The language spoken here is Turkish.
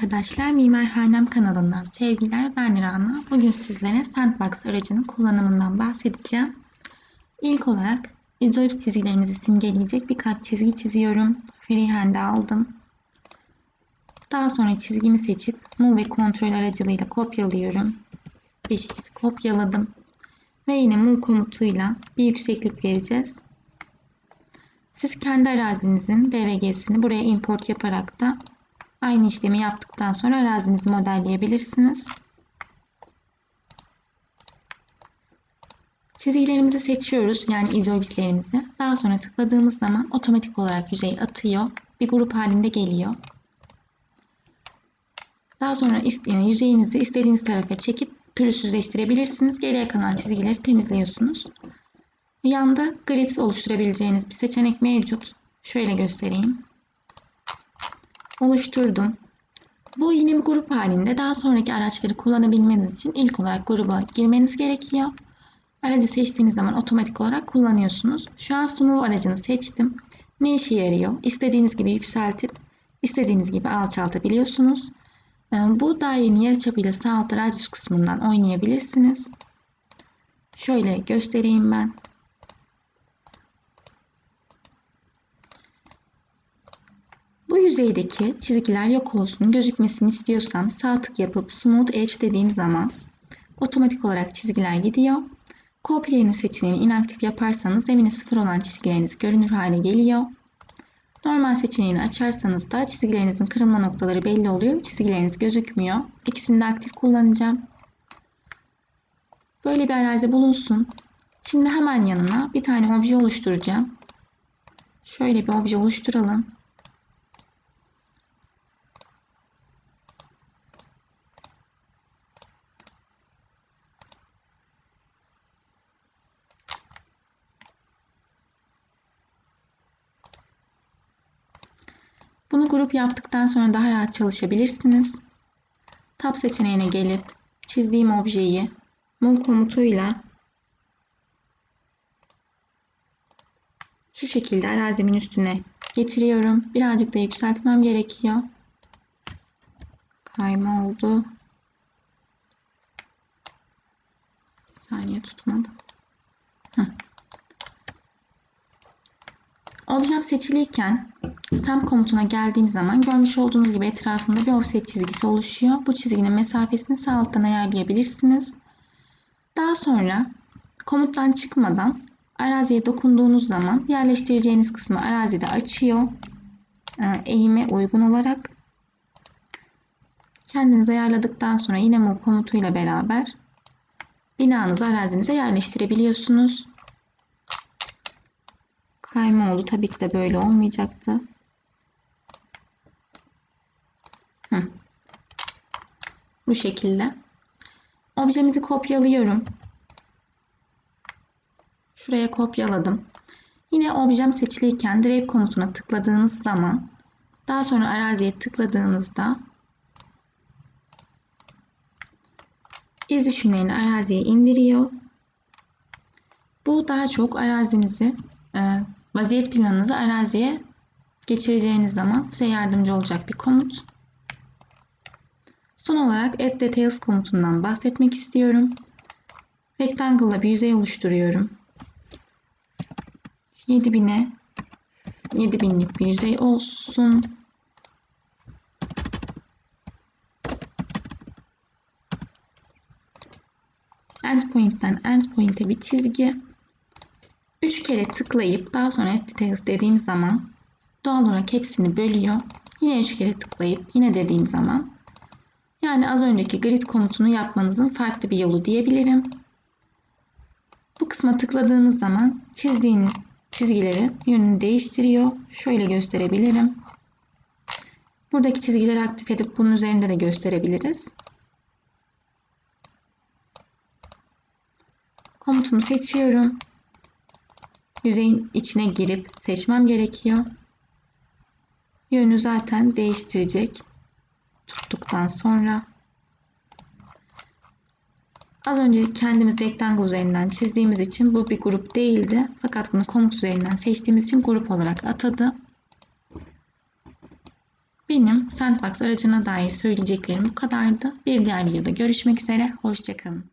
arkadaşlar, Mimarhanem kanalından sevgiler. Ben Rana. Bugün sizlere Sandbox aracının kullanımından bahsedeceğim. İlk olarak izoip çizgilerimizi simgeleyecek birkaç çizgi çiziyorum. Freehand'e aldım. Daha sonra çizgimi seçip Move ve kontrol aracılığıyla kopyalıyorum. Bir şey kopyaladım. Ve yine Move komutuyla bir yükseklik vereceğiz. Siz kendi arazinizin DVG'sini buraya import yaparak da Aynı işlemi yaptıktan sonra arazinizi modelleyebilirsiniz. Çizgilerimizi seçiyoruz yani izoibislerimizi. Daha sonra tıkladığımız zaman otomatik olarak yüzey atıyor. Bir grup halinde geliyor. Daha sonra yüzeyinizi istediğiniz tarafa çekip pürüzsüzleştirebilirsiniz. Geriye kalan çizgileri temizliyorsunuz. Yanda grid oluşturabileceğiniz bir seçenek mevcut. Şöyle göstereyim oluşturdum. Bu yine bir grup halinde. Daha sonraki araçları kullanabilmeniz için ilk olarak gruba girmeniz gerekiyor. Aracı seçtiğiniz zaman otomatik olarak kullanıyorsunuz. Şu an Smooth aracını seçtim. Ne işe yarıyor? İstediğiniz gibi yükseltip istediğiniz gibi alçaltabiliyorsunuz. Ee, bu dairenin yarıçapıyla sağ altta radyus kısmından oynayabilirsiniz. Şöyle göstereyim ben. Bu yüzeydeki çizgiler yok olsun, gözükmesini istiyorsam sağ tık yapıp Smooth Edge dediğim zaman otomatik olarak çizgiler gidiyor. Co-Planar seçeneğini inaktif yaparsanız zemine sıfır olan çizgileriniz görünür hale geliyor. Normal seçeneğini açarsanız da çizgilerinizin kırılma noktaları belli oluyor. Çizgileriniz gözükmüyor. İkisini de aktif kullanacağım. Böyle bir arazi bulunsun. Şimdi hemen yanına bir tane obje oluşturacağım. Şöyle bir obje oluşturalım. Bunu grup yaptıktan sonra daha rahat çalışabilirsiniz. Tab seçeneğine gelip çizdiğim objeyi move komutuyla şu şekilde arazimin üstüne getiriyorum. Birazcık da yükseltmem gerekiyor. Kayma oldu. Bir saniye tutmadı. Heh. Objem seçiliyken stem komutuna geldiğim zaman görmüş olduğunuz gibi etrafında bir offset çizgisi oluşuyor. Bu çizginin mesafesini sağ alttan ayarlayabilirsiniz. Daha sonra komuttan çıkmadan araziye dokunduğunuz zaman yerleştireceğiniz kısmı arazide açıyor. Ee, eğime uygun olarak. Kendiniz ayarladıktan sonra yine move komutuyla beraber binanızı arazinize yerleştirebiliyorsunuz kayma oldu. Tabii ki de böyle olmayacaktı. Hı. Bu şekilde. Objemizi kopyalıyorum. Şuraya kopyaladım. Yine objem seçiliyken drape komutuna tıkladığınız zaman daha sonra araziye tıkladığınızda iz düşümlerini araziye indiriyor. Bu daha çok arazinizi e, vaziyet planınızı araziye geçireceğiniz zaman size yardımcı olacak bir komut. Son olarak Add Details komutundan bahsetmek istiyorum. Rectangle'la bir yüzey oluşturuyorum. 7000'e 7000'lik bir yüzey olsun. Endpoint'ten endpoint'e bir çizgi. 3 kere tıklayıp daha sonra details dediğim zaman doğal olarak hepsini bölüyor. Yine 3 kere tıklayıp yine dediğim zaman yani az önceki grid komutunu yapmanızın farklı bir yolu diyebilirim. Bu kısma tıkladığınız zaman çizdiğiniz çizgileri yönünü değiştiriyor. Şöyle gösterebilirim. Buradaki çizgileri aktif edip bunun üzerinde de gösterebiliriz. Komutumu seçiyorum yüzeyin içine girip seçmem gerekiyor. Yönü zaten değiştirecek. Tuttuktan sonra Az önce kendimiz rectangle üzerinden çizdiğimiz için bu bir grup değildi. Fakat bunu komut üzerinden seçtiğimiz için grup olarak atadı. Benim Sandbox aracına dair söyleyeceklerim bu kadardı. Bir diğer videoda görüşmek üzere. Hoşçakalın.